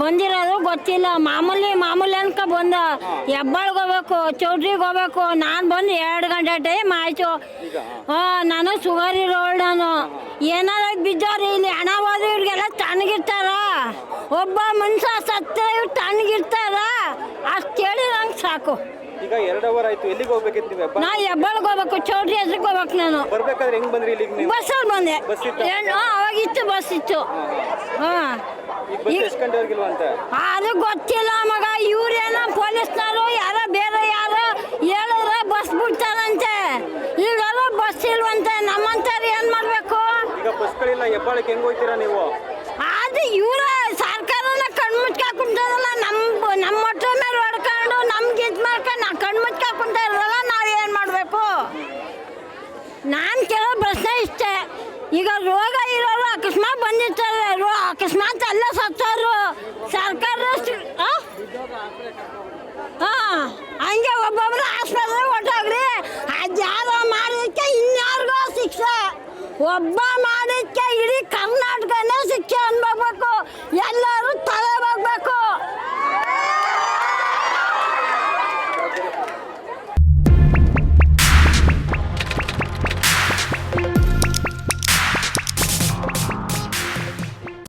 ಬಂದಿರೋದು ಗೊತ್ತಿಲ್ಲ. ಮಾಮೂಲಿ ಮಾಮೂಲಿ ಅನ್ಕ ಬಂದ. ಹೆಬ್ಬಾಳ್ಗೆ ಹೋಗ್ಬೇಕು, ಚೌಟ್ರಿಗೆ ಹೋಗ್ಬೇಕು. ನಾನು ಬಂದು ಎರಡು ಗಂಟೆ ಟೈಮ್ ಆಯಿತು. ನಾನು ಶುಗರ್ ಇರೋಳ್ ನಾನು ಏನಾರ ಬಿದ್ದವ್ರಿ ಇಲ್ಲಿ ಹಣ ಹೋದ್ರೆ ಇವ್ರಿಗೆಲ್ಲ ತಣ್ಣಗಿರ್ತಾರ? ಒಬ್ಬ ಮನುಷ್ಯ ಸತ್ತ ಇವ್ರು ತಣ್ಣಗಿರ್ತಾರ? ಅಷ್ಟು ಹೇಳಿ ನಂಗೆ ಸಾಕು. ಈಗ ಎರಡು ಅವರ್ ಆಯ್ತು ಎಲ್ಲಿಗೆ ಹೋಗ್ಬೇಕಿತ್ತು ನೀವು ಹಬ್ಬ? ನಾ ಹೆಬ್ಬಾಳ್ಗೆ ಹೋಗ್ಬೇಕು ಚೌಟ್ರಿ ಹೆಸ್ರಿಗೆ ಹೋಗ್ಬೇಕು ನಾನು. ಬರ್ಬೇಕಾದ್ರೆ ಹೆಂಗ್ ಬಂದ್ರಿ ಇಲ್ಲಿಗೆ ನೀವು? ಬಸ್ಸಲ್ಲಿ ಬಂದೆ. ಬಸ್ ಇತ್ತಾ? ಏನು ಅವಾಗ ಇತ್ತು ಬಸ್ ಇತ್ತು. ಹಾಂ ಈಗ ಬಸ್ ಎಷ್ಟು ಗಂಟೆವರೆಗಿಲ್ವಾ ಅಂತ? ಅದು ಗೊತ್ತಿಲ್ಲ ಮಗ ಇವ್ರೇನೋ ಪೊಲೀಸ್ನವರು ಯಾರೋ ಬೇರೆ ಯಾರು ಹೇಳಿದ್ರೆ ಬಸ್ ಬಿಡ್ತಾರಂತೆ. ಈಗೆಲ್ಲ ಬಸ್ ಇಲ್ವಂತೆ ನಮ್ಮಂತಾರೆ ಏನು ಮಾಡಬೇಕು? ಈಗ ಬಸ್ಗಳಿಲ್ಲ ಹೆಬ್ಬಾಳಕ್ಕೆ ಹೆಂಗ್ ಹೋಗ್ತೀರಾ ನೀವು? ಅದು ಇವರ ಸರ್ಕಾರನ ನಾನು ಕೇಳೋ ಪ್ರಶ್ನೆ ಇಷ್ಟೇ. ಈಗ ರೋಗ ಇರೋರು ಅಕಸ್ಮಾತ್ ಬಂದಿರ್ತಾರೆ. ಅಕಸ್ಮಾತ್ ಎಲ್ಲ ಸತ್ತವರು ಸರ್ಕಾರ ಹಾಂ, ಹಂಗೆ ಒಬ್ಬೊಬ್ರು ಆಸ್ಪತ್ರೆ ಹೊಟ್ಟೋಗ್ರಿ ಅದು ಯಾರೋ ಮಾಡಿದ್ದಕ್ಕೆ ಇನ್ಯಾರಿಗೋ ಶಿಕ್ಷೆ. ಒಬ್ಬ ಮಾಡಿದಕ್ಕೆ ಇಡೀ ಅನ್ಬೇಕು